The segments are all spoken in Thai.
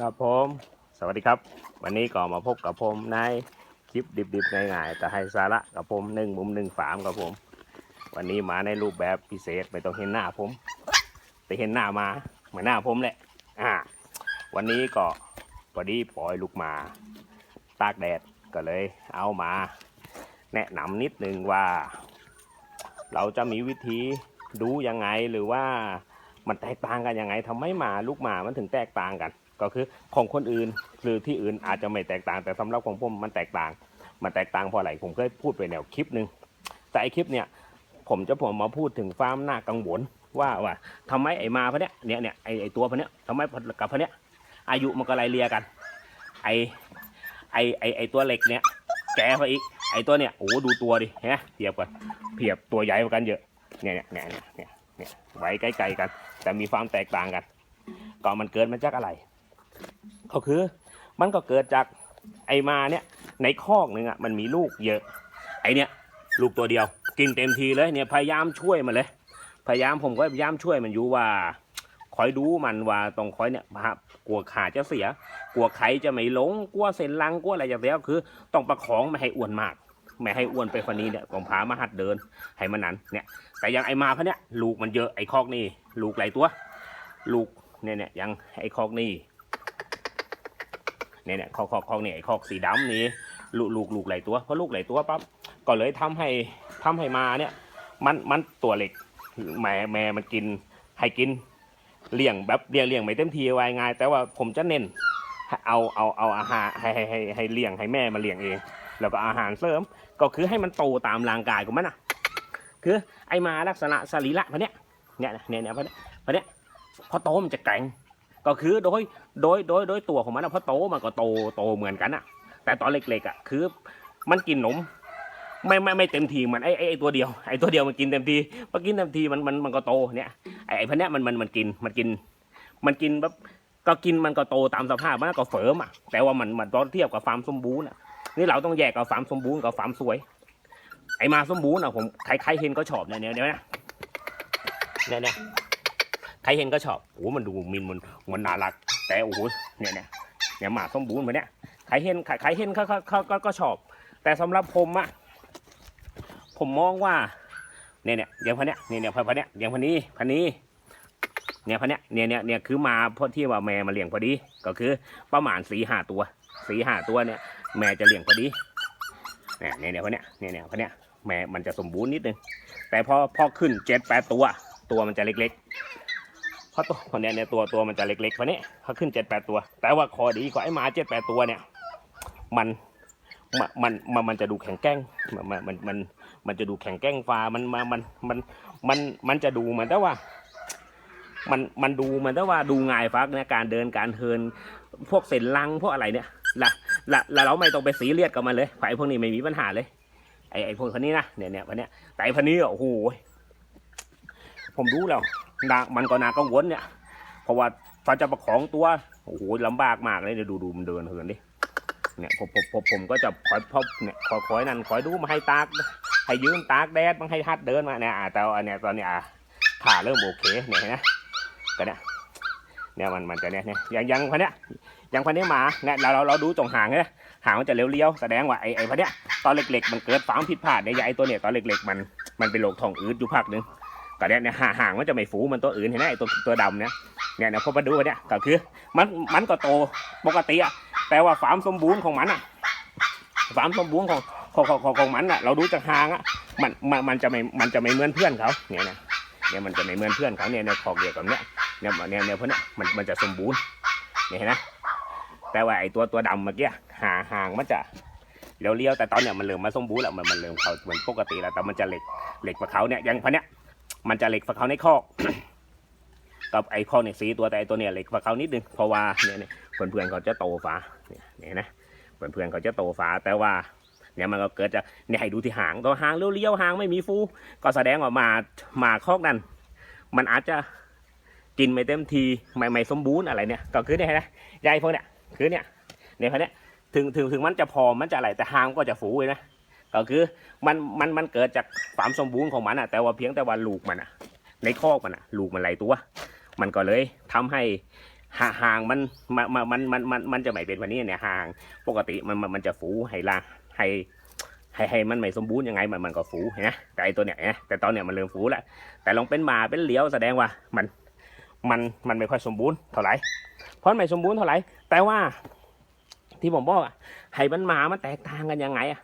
ครับผม สวัสดีครับ วันนี้ก็มาพบกับผมในคลิปดิบๆง่ายๆแต่ให้สาระกับผมหนึ่งมุมหนึ่งฝามกับผม วันนี้มาในรูปแบบพิเศษไม่ต้องเห็นหน้าผม แต่เห็นหน้ามาเหมือนหน้าผมแหละอ่า วันนี้ก็พอดีปล่อยลูกหมา ตากแดดก็เลย เอามา แนะนำนิดนึงว่า เราจะมีวิธีดูยังไงหรือว่ามันแตกต่างกันยังไงทำไมหมาลูกหมามันถึงแตกต่างกัน ก็คือของคนอื่นหรือที่อื่นอาจจะไม่แตกต่าง แต่สำหรับของผมมันแตกต่าง มันแตกต่างเพราะอะไรผมเคยพูดไปแนวคลิปหนึ่งแต่ไอคลิปเนี่ยผมจะผมมาพูดถึงความน่ากังวลว่าว่าทำไมไอมาพะเนี้ยเนี่ยเนี่ยไอไอตัวพะเนี้ยทำไมกับพะเนี้ยอายุมันก็ไล่เลียกัน ไอไอไอไอตัวเหล็กเนี่ยแกไปอีกไอตัวเนี่ยโอ้ดูตัวดิเห็นไหมเทียบกันเพียบตัวใหญ่กว่ากันเยอะเนี่ยเนี่ยเนี่ยเนี่ยเนี่ยเนี่ยไว้ใกล้ๆกัน แต่มีความแตกต่างกันก็มันเกิดมาจากอะไร ก็คือ มันก็เกิดจากไอมาเนี่ยในคอกหนึ่งอะมันมีลูกเยอะ ไอเนี่ยลูกตัวเดียว กินเต็มทีเลยเนี่ยพยายามช่วยมันเลย พยายามผมก็พยายามช่วยมันอยู่ว่าคอยดูมันว่าต้องคอยเนี่ยครับกลัวขาจะเสีย กลัวไข่จะไม่หลงกลัวเส้นลังกลัวอะไรจะเสียคือ ต้องประคองไม่ให้อ้วนมากไม่ให้อ้วนไปฟันนี้เนี่ยผมพามาหัดเดินให้มันนั้นเนี่ย แต่ยังไอมาพะเนี่ยลูกมันเยอะไอคอกนี่ลูกหลายตัว ลูกเนี่ยเนี่ยยังไอคอกนี่ เนี่ยเนี่ยคอกคอกคอกเนี่ยคอกสีดำนี่ลูกลูกลูกหลายตัวเพราะลูกหลายตัวปั๊บก็เลยทำให้ทำให้มาเนี่ย มันมันตัวเหล็กแม่แม่มันกินให้กินเลี้ยงแบบเลี้ยงเลี้ยงไม่เต็มทีไว้ง่ายแต่ว่าผมจะเน้นเอาเอาเอาอาหารให้ให้ให้ให้เลี้ยงให้แม่มาเลี้ยงเอง แล้วก็อาหารเสริม ก็คือให้มันโตตามร่างกายของมันอะ คือไอมาลักษณะสรีระพะเนี้ยเนี่ยเนี่ยเนี่ยพะเนี้ยพะเนี้ยพอโตมันจะแกร่ง ก็คือโดยโดยโดยโดยตัวของมันอะพอโตมันก็โตโตเหมือนกันอะแต่ตอนเล็กๆอะคือมันกินนมไม่ไม่ไม่เต็มทีมือนไอไอตัวเดียวไอตัวเดียวมันกินเต็มทีพอกินเต็มทีมันมันมันก็โตเนี่ยไอไอพะเนี้ยมันมันมันกินมันกิน มันกินแบบก็กินมันก็โตตามสภาพมันก็เฟิร์มอะแต่ว่ามันมันตอนเทียบกับฟาร์มสมบูรณ์อะนี่เราต้องแยกกับฟาร์มสมบูรณ์กับฟาร์มสวย ไอมาสมบูรณ์อะผมใครใครเห็นก็ชอบเนี่ยเนี่ยเนี่ยเนี่ยเนี่ย ใครเห็นก็ชอบโอ้มันดูมินมันมันน่ารัก แต่โอ้โหเนี่ยเนี่ยเนี่ยหมาสมบูรณ์มาเนี่ยใครเห็นใครใครเห็นเขาเขาก็ก็ชอบ แต่สำหรับผมอะผมมองว่าเนี่ยเนี่ยอย่างพันเนี้ยเนี่ยเนี่ยพันพันเนี้ยอย่างพันนี้พันนี้เนี่ยพันเนี้ยเนี่ยเนี่ยเนี่ยคือมาเพราะที่ว่าแม่มาเลี้ยงพอดี ก็คือประมาณสี่ห้าตัวสี่ห้าตัวเนี่ย แม่จะเลี้ยงพอดีเนี่ยเนี่ยเนี่ยพันเนี้ยเนี่ยเนี่ยพันเนี้ยแม่มันจะสมบูรณ์นิดนึงแต่พอพอขึ้นเจ็ดแปดตัว ตัวมันจะเล็ก ๆ เพราะตัวคนเนี้ยเนี่ยตัวตัวมันจะเล็กๆเพราะนี้พอขึ้นเจ็ดแปดตัว แต่ว่าคอดีกว่าไอ้หมาเจ็ดแปดตัวเนี่ย มันมันมันมันจะดูแข็งแกร่งมันมันมันมันจะดูแข็งแกร่งฟ้ามันมันมันมันมันมันจะดูเหมือนแต่ว่า มันมันดูเหมือนแต่ว่าดูง่ายฟักเนี่ยการเดินการเทินพวกเส้นลังพวกอะไรเนี่ยละละละเราไม่ต้องไปสีเลียดกับมันเลยไอ้พวกนี้ไม่มีปัญหาเลยไอ้ไอ้พวกคนนี้นะเนี่ยเนี่ยวันเนี้ยแต่ไอ้พันนี้โอ้โหผมรู้แล้ว นามันก็นากังวลเนี่ยเพราะว่าฟ้าจะประคองตัวโอ้โหลำบากมากเลยเดี๋ยวดูดูมันเดินเหินดิเนี่ยผมผมผมผมก็จะคอยพบเนี่ยคอยคอยนั่นคอยดูมาให้ตากให้ยืนตากแดดบางให้ฮัดเดินมาเนี่ยแต่อันเนี้ยตอนเนี้ยขาเริ่มโอเคเนี่ยเห็นไหมก็เนี่ยเนี่ยมันมันจะเนี่ยเนี่ยย่างย่างพันเนี้ยย่างพันเนี้หมาเนี่ยเราเราเราดูตรงหางเนี่ยหางมันจะเลี้ยวๆแสดงว่าไอ้ไอ้พันเนี้ยตอนเล็กๆ มันเกิดความผิดพลาดในยายตัวเนี่ยตอนเล็กๆมันมันเป็นโรคท้องอืดอยู่พักหนึ่ง ก็เนี่ยเนี่ยห่างมันจะไม่ฟูมันตัวอื่นเห็นไหมตัวตัวดำเนี่ยเนี่ยเนี่ยพอมาดูเนี่ยก็คือมันมันก็โตปกติอะแต่ว่าความสมบูรณ์ของมันอะความสมบูรณ์ของของของของของมันอะเราดูจากห่างอะมันมันมันจะไม่มันจะไม่เหมือนเพื่อนเขาเนี่ยนี่ยเนี่ยมันจะไม่เหมือนเพื่อนเขาเนี่ยในขอกเดียวกับเนี่ยเนี่ยเนี่ยเนี่ยเพวกเนี้ยมันมันจะสมบูรณ์เนี่ยเห็นไหมแต่ว่าไอตัวตัวดำเมื่อกี้ห่างห่างมันจะเลี้ยวๆแต่ตอนเนี้ยมันเริ่มมาสมบูรณ์แล้วมันมันเริ่มเขาเหมือนปกติแล้วแต่มันจะเหล็กเหล็กกว่าเขาเนี่ยอย่างพันเนี้ย มันจะเหล็กกว่าเขาในคอกกับไอ้คอเนี่ยสีตัวแต่ไอ้ตัวเนี่ยเหล็กกว่าเขานิดนึงเพราะว่าเนี่ยเนี่ยเพื่อนๆเขาจะโตฟ้าเนี่ยเนี่ยนะเพื่อนๆเขาจะโตฟ้าแต่ว่าเนี่ยมันก็เกิดจากเนี่ยให้ดูที่หางตัวหางเลี้ยวๆหางไม่มีฟูก็แสดงว่ามามาคอกนั้นมันอาจจะกินไม่เต็มทีไม่ไม่สมบูรณ์อะไรเนี่ยก็คือเนี่ยนะยายพวกเนี่ยคือเนี่ยเนี่ยพันเนี้ยถึงถึงถึงมันจะพอมันจะอะไรแต่หางก็จะฝูเลยนะ ก็คือมันมันมันเกิดจากความสมบูรณ์ของมันอะแต่ว่าเพียงแต่ว่าลูกมันอะในคอกมันอะลูกมันหลายตัว มันก็เลยทำให้ห่างมันมันมันมันมันมันจะไม่เป็นวันนี้เนี่ยห่าง ปกติมันมันมันจะฝูให้ละให้ให้ให้มันไม่สมบูรณ์ยังไงมันมันก็ฝูนไหมแต่ไอตัวเนี้ยนไหมแต่ตอนเนี้ยมันเริ่มฝูแล้วแต่ลองเป็นหมาเป็นเหลียวแสดงว่ามันมันมันไม่ค่อยสมบูรณ์เท่าไหร่เพราะไม่สมบูรณ์เท่าไหร่แต่ว่าที่ผมบอกอะให้มันหมามันแตกต่างกันยังไงอะ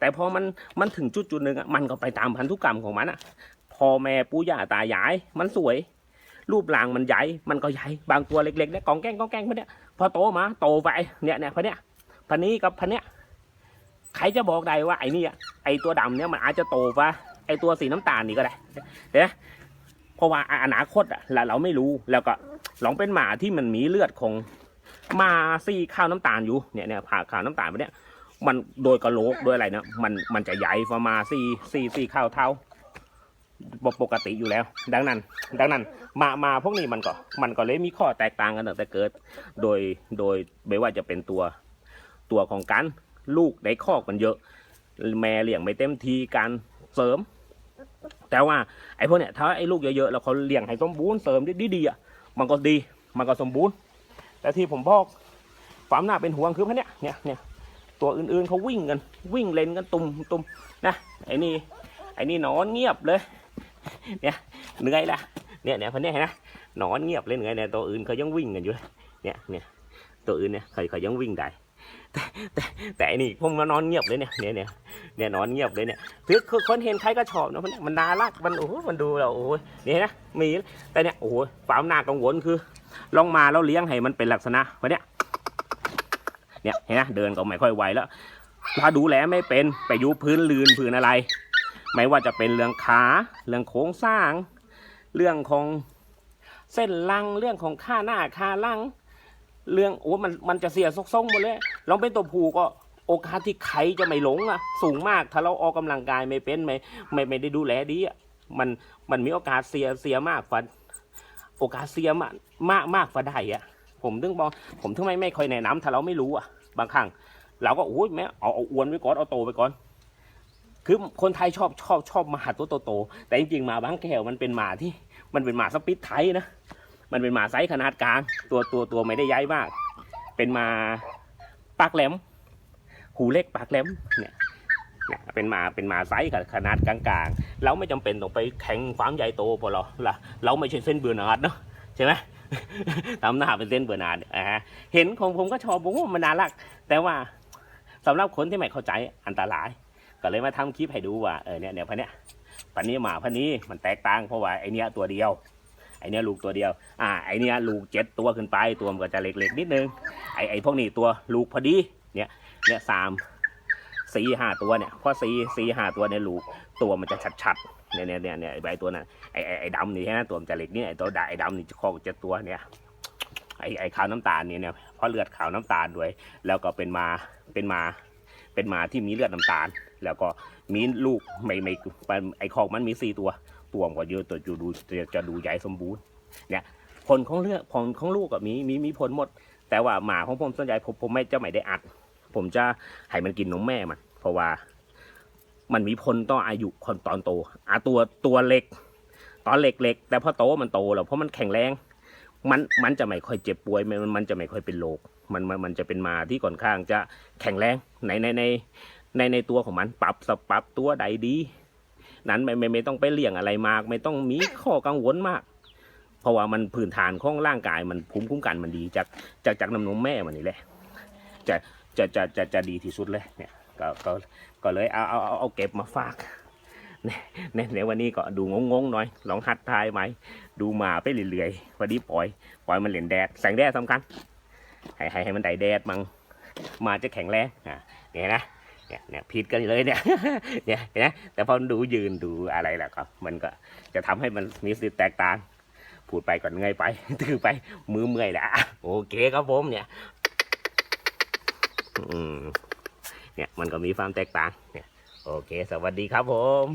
แต่พอมันมันถึงจุดจุดหนึ่งอะมันก็ไปตามพันธุกรรมของมันอะพ่อแม่ปู่ย่าตายาย มันสวย รูปร่างมันใหญ่มันก็ใหญ่บางตัวเล็กๆเนี่ยกองแกงกองแกงพวกเนี้ยพอโตมาโตไปเนี่ยเนี่ยพวกเนี้ยพันนี้กับพันเนี้ยใครจะบอกได้ว่าไอ้นี่อะไอ้ตัวดำเนี่ยมันอาจจะโตกว่าไอ้ตัวสีน้ำตาลนี่ก็ได้เดี๋ยวเพราะว่าอนาคตอะเราเราไม่รู้แล้วก็ลองเป็นหมาที่มันมีเลือดของมาซี่ข้าวน้ำตาลอยู่เนี่ยเนี่ยผ่าข้าวน้ำตาลไปเนี่ย มันโดยกระโหลกโดยอะไรเนี่ยมันมันจะใหญ่ประมาณสี่สี่สี่ข้าวเท่าปกติอยู่แล้ว ดังนั้น ดังนั้น มามาพวกนี้มันก็ มันก็เลยมีข้อแตกต่างกันตั้งแต่เกิด โดยโดยไม่ว่าจะเป็นตัวตัวของการลูกในคอกมันเยอะ แม่เลี้ยงไม่เต็มทีการเสริม แต่ว่าไอ้พวกเนี้ยถ้าไอ้ลูกเยอะๆแล้วเขาเลี้ยงให้สมบูรณ์เสริมดีๆอะมันก็ดีมันก็สมบูรณ์แต่ที่ผมบอกความน่าเป็นห่วงคือพวกเนี้ยเนี่ยเนี่ย ตัวอื่นๆเขาวิ่งกันวิ่งเล่นกันตุ่มตุ่มนะไอ้นี่ไอ้นี่นอนเงียบเลยเนี่ยเหนื่อยละเนี่ยเนี่ยคนเนี้ยเห็นไหมนอนเงียบเลยเหนื่อยเนี่ยตัวอื่นเขายังวิ่งกันอยู่เลยเนี่ยเนี่ยตัวอื่นเนี่ยเขาเขายังวิ่งได้แต่แต่แต่อันนี้ผมมานอนเงียบเลยเนี่ยเนี่ยเนี่ยเนี่ยนอนเงียบเลยเนี่ยคือคือคนเห็นใครก็ชอบนะมันมันน่ารักมันโอ้โหมันดูเราโอ้ยเนี่ยนะมีแต่เนี่ยโอ้โหความน่ากังวลคือลองมาแล้วเลี้ยงให้มันเป็นลักษณะวันเนี้ย เนี่ยเห็นไหมเดินก็ไม่ค่อยไหวแล้ว ถ้าดูแลไม่เป็นไปอยุพื้นลืนพื้นอะไร ไม่ว่าจะเป็นเรื่องขาเรื่องโครงสร้าง เรื่องของเส้นลังเรื่องของค่าหน้าค่าลังเรื่องโอ้มันมันจะเสียซกซ่งหมดเลยลองเป็นตัวผูก็โอกาสที่ไข่จะไม่หลงอะ สูงมากถ้าเราออกกำลังกายไม่เป็นไม่ไม่ไม่ได้ดูแลดีอะมันมันมีโอกาสเสียเสียมากกว่าโอกาสเสียมากมากมากกว่าได้อะ ผมถึงบอกผมถึงไม่ไม่ค่อยแนะนำถ้าเราไม่รู้อะ บางครั้งเราก็โอ้ยแม่เอาเอาอวนไว้ก่อนเอาโตไปก่อน คือคนไทยชอบชอบชอบหมาตัวโตๆแต่จริงๆหมาบางแก้วมันเป็นหมาที่มันเป็นหมาสปิทไทยนะมันเป็นหมาไซส์ขนาดกลาง ตัวตัวตัวไม่ได้ย้ายมาก เป็นหมาปากแหลม หูเล็กปากแหลมเนี่ยเป็นหมาเป็นหมาไซส์ขนาดกลางๆเราไม่จำเป็นต้องไปแข่งความใหญ่โตพอเราล่ะเราไม่ใช่เส้นเบือร์นาดเนาะใช่ไหม ทำหน้าเป็นเส้นเบือร์นาดอ่าฮะเห็นของผมก็ชอบผมว่ามันน่ารัก แต่ว่าสำหรับคนที่ไม่เข้าใจอันตราย ก็เลยมาทำคลิปให้ดูว่าเออเนี่ยเนี่ยพันเนี้ยพันนี้หมาพันนี้มันแตกต่างเพราะว่าไอเนี้ยตัวเดียวไอเนี้ยลูกตัวเดียว อ่าไอเนี้ยลูกเจ็ดตัวขึ้นไปตัวมันก็จะเล็กๆนิดนึงไอไอพวกนี้ตัวลูกพอดีเนี่ยเนี่ยสามสี่ห้าตัวเนี่ยพอสี่สี่ห้าตัวเนี่ยลูกตัวมันจะชัดๆ เนี่ยเนี่ยเนี่ยเนี่ยไอใบตัวนั้นไอไอไอดำนี่ใช่ไหมตัวมันจะเล็กนี่ไอตัวดาไอดำนี่จะคอกเจ็ดตัวเนี่ยไอไอขาวน้ำตาลเนี่ยเนี่ยเพราะเลือดขาวน้ำตาลด้วย แล้วก็เป็นมาเป็นมาเป็นมาที่มีเลือดน้ำตาล แล้วก็มีลูกไม่ไม่ไอคอกมันมีสี่ตัวตัวมันก็เยอะตัวจะดูจะจะดูใหญ่สมบูรณ์เนี่ยผลของเลือดผลของลูกก็มีมีมีผลหมด แต่ว่าหมาของผมส่วนใหญ่ผมผมไม่จะไม่ได้อัด ผมจะให้มันกินนมแม่มันเพราะว่า มันมีผลต่ออายุคนตอนโตอาตัวตัวเล็ก ตอนเล็กๆแต่พอโตมันโตแล้วเพราะมันแข็งแรง มันมันจะไม่ค่อยเจ็บป่วยมันมันจะไม่ค่อยเป็นโรคมันมันมันจะเป็นมาที่ค่อนข้างจะแข็งแรงในในในในในตัวของมันปรับสปรับตัวใดดี นั้นไม่ไม่ไม่ต้องไปเลี่ยงอะไรมาก ไม่ต้องมีข้อกังวลมาก เพราะว่ามันพื้นฐานของร่างกายมันภูมิคุ้มกันมันดีจากจากจากน้ำนมแม่มันนี่แหละจะจะจะจะจะดีที่สุดเลยเนี่ย ก็ก็ก็เลยเอาเอาเอาเอาเก็บมาฝากเนี่ยเนี่ยในวันนี้ก็ดูงงๆหน่อย ลองหัดทายไหม ดูหมาไปเรื่อยๆพอดีปล่อย ปล่อยมันเหรียญแดด แสงแดดสำคัญ ให้ให้ให้มันได้แดดมังมาจะแข็งแรงอะเนี่ยนะเนี่ยเนี่ยผิดกันเลยเนี่ยเนี่ยนไหมแต่พอดูยืนดูอะไรแหละครับ มันก็จะทำให้มันมีสิทธิ์แตกต่าง พูดไปก่อนเงยไปถือไปมือเมื่อยแหละโอเคครับผมเนี่ย อืม เนี่ยมันก็มีความแตกต่างเนี่ยโอเค สวัสดีครับผม